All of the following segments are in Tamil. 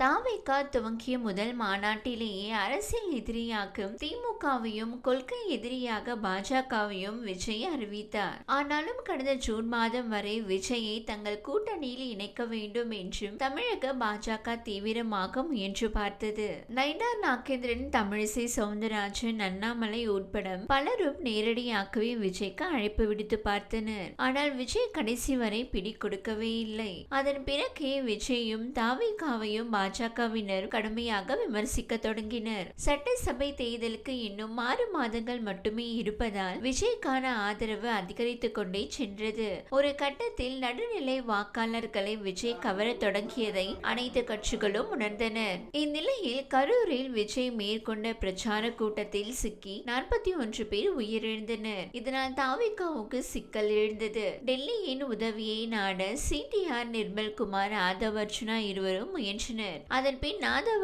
தாவேகா துவங்கிய முதல் மாநாட்டிலேயே அரசியல் எதிரியாக்கும் திமுகவையும் கொள்கை எதிரியாக பாஜகவையும் விஜய் அறிவித்தார். ஆனாலும் கடந்த ஜூன் மாதம் வரை விஜயை தங்கள் கூட்டணியில் இணைக்க வேண்டும் என்றும் தமிழக பாஜக தீவிரமாக முயன்று பார்த்தது. நைனா நாகேந்திரன் தமிழிசை சவுந்தரராஜன் அண்ணாமலை உட்பட பலரும் நேரடியாகவே விஜய்க்கு அழைப்பு விடுத்து பார்த்தனர். ஆனால் விஜய் கடைசி வரை பிடி கொடுக்கவே இல்லை. அதன் பிறகே விஜயும் தாவிகாவையும் பாஜகவினர் கடுமையாக விமர்சிக்க தொடங்கினர். சட்டசபை தேர்தலுக்கு இன்னும் ஆறு மாதங்கள் மட்டுமே இருப்பதால் விஜய்க்கான ஆதரவு அதிகரித்துக் கொண்டே சென்றது. ஒரு கட்டத்தில் நடுநிலை வாக்காளர்களை விஜய் கவர தொடங்கியதை அனைத்து கட்சிகளும் உணர்ந்தனர் இந்நிலையில் கரூரில் விஜய் மேற்கொண்ட பிரச்சார கூட்டத்தில் சிக்கி நாற்பத்தி ஒன்று பேர் உயிரிழந்தனர். இதனால் தாவிகாவுக்கு சிக்கல் எழுந்தது. டெல்லியின் உதவியை நாட சிடிஆர் நிர்மல்குமார் ஆதவ் ஆதவர்ஜுனா இருவரும் முயன்றனர். அதன் பின் ஆதவ்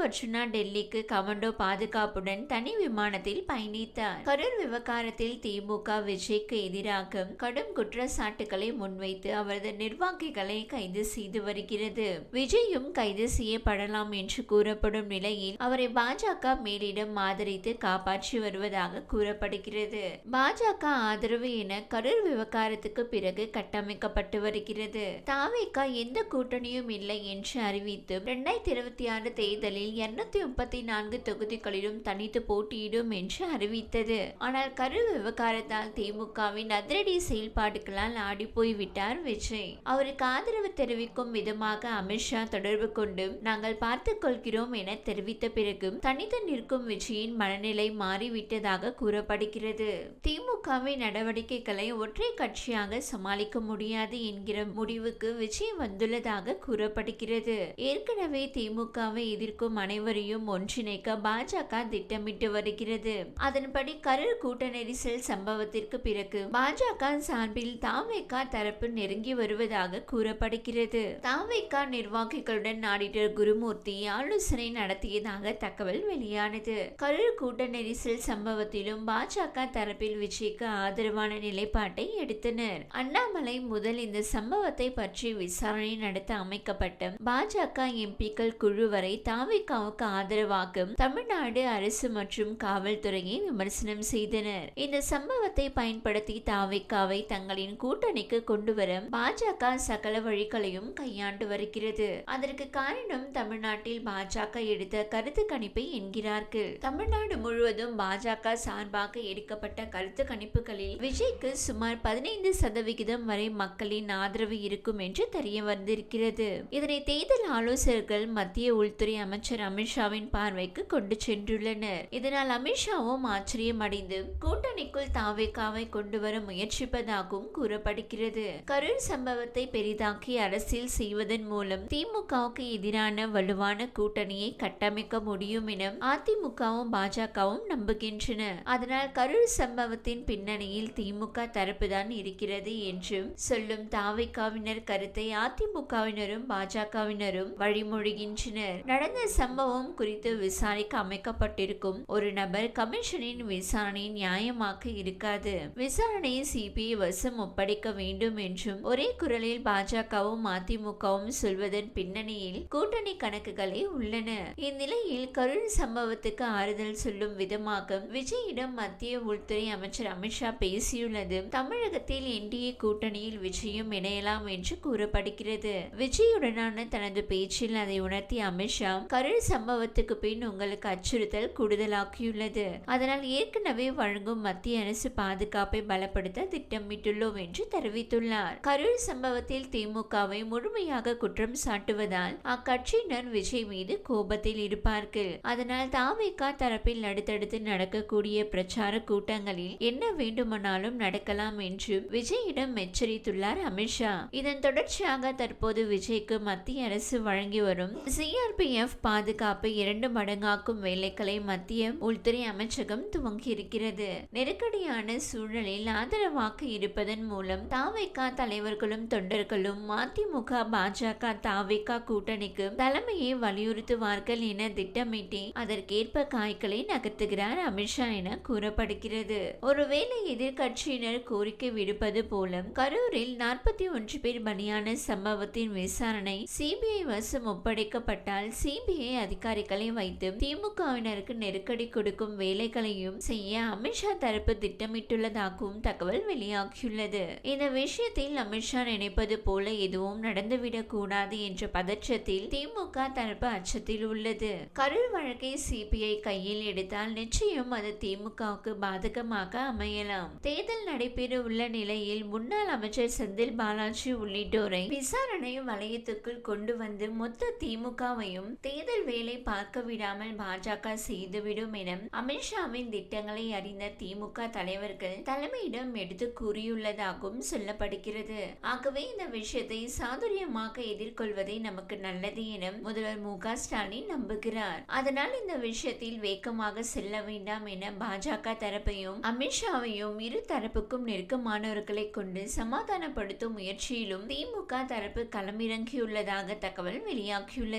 டெல்லிக்கு கமண்டோ பாதுகாப்புடன் தனி விமானத்தில் பயணித்தார். கரூர் விவகாரத்தில் திமுக விஜய்க்கு எதிராக கடும் குற்றச்சாட்டுகளை முன்வைத்து அவரது நிர்வாகிகளை கைது செய்து வருகிறது. விஜயும் கைது செய்யப்படலாம் என்று கூறப்படும் நிலையில் அவரை பாஜக மேலிடம் ஆதரித்து காப்பாற்றி வருவதாக கூறப்படுகிறது. பாஜக ஆதரவு என கரூர் விவகாரத்துக்கு பிறகு கட்டமைக்கப்பட்டு வருகிறது. தாவேக்கா எந்த கூட்டணியும் இல்லை என்று அறிவித்து இரண்டாயிரத்தி இருபத்தி ஆறு தேர்தலில் இருநூத்தி முப்பத்தி நான்கு தொகுதிகளிலும் தனித்து போட்டியிடும் என்று அறிவித்தது. ஆனால் கரு விவகாரத்தால் திமுகவின் அதிரடி செயல்பாடுகளால் ஆடி போய்விட்டார் விஜய். அவருக்கு ஆதரவு தெரிவிக்கும் விதமாக அமித்ஷா தொடர்பு கொண்டு நாங்கள் பார்த்துக் கொள்கிறோம் என தெரிவித்த பிறகும் தனித்து நிற்கும் விஜயின் மனநிலை மாறிவிட்டதாக கூறப்படுகிறது. திமுகவின் நடவடிக்கைகளை ஒற்றை கட்சியாக சமாளிக்க முடியாது என்கிற முடிவுக்கு விஜய் வந்துள்ளதாக கூறப்படுகிறது. ஏற்கனவே திமுகவை எதிர்க்கும் அனைவரையும் ஒன்றிணைக்க பாஜக திட்டமிட்டு வருகிறது. அதன்படி கரூர் கூட்ட நெரிசல் சம்பவத்திற்கு பிறகு பாஜக சார்பில் தாவேகா தரப்பு நெருங்கி வருவதாக கூறப்படுகிறது. தாவேகா நிர்வாகிகளுடன் ஆடிட்டர் குருமூர்த்தி ஆலோசனை நடத்தியதாக தகவல் வெளியானது. கரூர் கூட்ட நெரிசல் சம்பவத்திலும் பாஜக தரப்பில் விஜய்க்கு ஆதரவான நிலைப்பாட்டை எடுத்தனர். அண்ணாமலை முதல் இந்த சம்பவத்தை பற்றி விசாரணை நடத்த அமைக்கப்பட்ட பாஜக எம்பிக்கள் குழு வரை தாவிகாவுக்கு ஆதரவாகும் தமிழ்நாடு அரசு மற்றும் காவல்துறையை விமர்சனம் செய்தனர். இந்த சம்பவத்தை பயன்படுத்தி தாவிகாவை தங்களின் கூட்டணிக்கு கொண்டு வர பாஜக சகல வழிகளையும் கையாண்டு வருகிறது. அதற்கு காரணம் தமிழ்நாட்டில் பாஜக எடுத்த கருத்து கணிப்பை என்கிறார்கள். தமிழ்நாடு முழுவதும் பாஜக சார்பாக எடுக்கப்பட்ட கருத்து கணிப்புகளில் விஜய்க்கு சுமார் பதினைந்து சதவிகிதம் வரை மக்களின் ஆதரவு இருக்கும் என்று தெரிய வந்திருக்கிறது. இதனை தேர்தல் ஆலோசகர்கள் மத்திய உள்துறை அமைச்சர் அமித்ஷாவின் பார்வைக்கு கொண்டு சென்றுள்ளனர். இதனால் அமித்ஷாவும் ஆச்சரியம் அடைந்து கூட்டணிக்குள் தாவேக்காவை கொண்டு வர முயற்சிப்பதாகவும் கூறப்படுகிறது. கரூர் சம்பவத்தை பெரிதாக்கி அரசியல் செய்வதன் மூலம் திமுகவுக்கு எதிரான வலுவான கூட்டணியை கட்டமைக்க முடியும் என அதிமுகவும் பாஜகவும் நம்புகின்றன. அதனால் கரூர் சம்பவத்தின் பின்னணியில் திமுக தரப்புதான் இருக்கிறது என்றும் சொல்லும் தாவைக்காவினர் கருத்தை அதிமுகவினரும் பாஜகவினரும் வழிமொழிகின்றனர். நடந்த சம்பவம் குறித்து விசாரிக்க அமைக்கப்பட்டிருக்கும் ஒரு நபர் கமிஷனின் விசாரணை நியாயமாக இருக்காது. விசாரணையை சிபிஐ வசம் ஒப்படைக்க வேண்டும் என்றும் ஒரே குரலில் பாஜகவும் அதிமுகவும் சொல்வதன் பின்னணியில் கூட்டணி கணக்குகளே உள்ளன. இந்நிலையில் கருள் சம்பவத்துக்கு ஆறுதல் சொல்லும் விதமாக விஜயிடம் மத்திய உள்துறை அமைச்சர் அமித்ஷா பேசியுள்ளது. தமிழகத்தில் என்டிஏ கூட்டணியில் விஜயும் இணையலாம் என்று கூறப்படுகிறது. விஜயுடனான தனது பேச்சில் அதை உணர்த்திய அமித்ஷா கரூர் சம்பவத்துக்கு பின் உங்களுக்கு அச்சுறுத்தல் கூடுதலாக்கியுள்ளது. அதனால் ஏற்கனவே வழங்கும் மத்திய அரசு பாதுகாப்பை பலப்படுத்த திட்டமிட்டுள்ளோம் என்று தெரிவித்துள்ளார். கரூர் சம்பவத்தில் திமுகவை முழுமையாக குற்றம் சாட்டுவதால் அக்கட்சியினர் விஜய் மீது கோபத்தில் இருப்பார்கள். அதனால் தாவேகா தரப்பில் அடுத்தடுத்து நடக்கக்கூடிய பிரச்சார கூட்டங்களில் என்ன வேண்டுமானாலும் நடக்கலாம் என்று விஜயிடம் எச்சரித்துள்ளார் அமித்ஷா இதன் தொடர்ச்சியாக தற்போது விஜய்க்கு மத்திய அரசு வழங்கி வரும் சிஆர்பிஎஃப் பாதுகாப்பு இரண்டு மடங்காக்கும் வேலைகளை மத்திய உள்துறை அமைச்சகம் துவங்கியிருக்கிறது. நெருக்கடியான சூழலில் ஆதரவாக இருப்பதன் மூலம் தாவைக்கா தலைவர்களும் தொண்டர்களும் மதிமுக பாஜக தாவைக்கா கூட்டணிக்கு தலைமையை வலியுறுத்துவார்கள் என திட்டமிட்டு அதற்கேற்ப காய்களை நகர்த்துகிறார் அமித்ஷா என கூறப்படுகிறது. ஒருவேளை எதிர்க்கட்சியினர் கோரிக்கை விடுப்பது போல கரூரில் நாற்பத்தி ஒன்று பேர் பலியான சம்பவத்தின் விசாரணை சிபிஐ வசம் ஒப்படைக்க நிரூபிக்கப்பட்டால் சிபிஐ அதிகாரிகளை வைத்து திமுகவினருக்கு நெருக்கடி கொடுக்கும் வேலைகளையும் செய்ய அமித்ஷா தரப்பு திட்டமிட்டுள்ளதாகவும் தகவல் வெளியாகியுள்ளது. இந்த விஷயத்தில் அமித்ஷா நினைப்பது போல எதுவும் நடந்துவிடக் கூடாது என்ற பதற்றத்தில் திமுக தரப்பு அச்சத்தில் உள்ளது. கரூர் வழக்கை சிபிஐ கையில் எடுத்தால் நிச்சயம் அது திமுகவுக்கு பாதகமாக அமையலாம். தேர்தல் நடைபெற உள்ள நிலையில் முன்னாள் அமைச்சர் செந்தில் பாலாஜி உள்ளிட்டோரை விசாரணை வளையத்துக்குள் கொண்டு வந்து மொத்த திமுகவையும் தேர்தல் வேலை பார்க்க விடாமல் பாஜக செய்துவிடும் என அமித்ஷாவின் திட்டங்களை அறிந்த திமுக தலைவர்கள் தலைமையிடம் எடுத்து கூறியுள்ளதாகவும் சொல்லப்படுகிறது. ஆகவே இந்த விஷயத்தை சாதுரியமாக எதிர்கொள்வதே நமக்கு நல்லது என முதல்வர் மு க ஸ்டாலின் நம்புகிறார். அதனால் இந்த விஷயத்தில் வேகமாக செல்ல வேண்டாம் என பாஜக தரப்பையும் அமித்ஷாவையும் இரு தரப்புக்கும் நெருக்கமானவர்களை கொண்டு சமாதானப்படுத்தும் முயற்சியிலும் திமுக தரப்பு களமிறங்கியுள்ளதாக தகவல் வெளியாகியுள்ளது.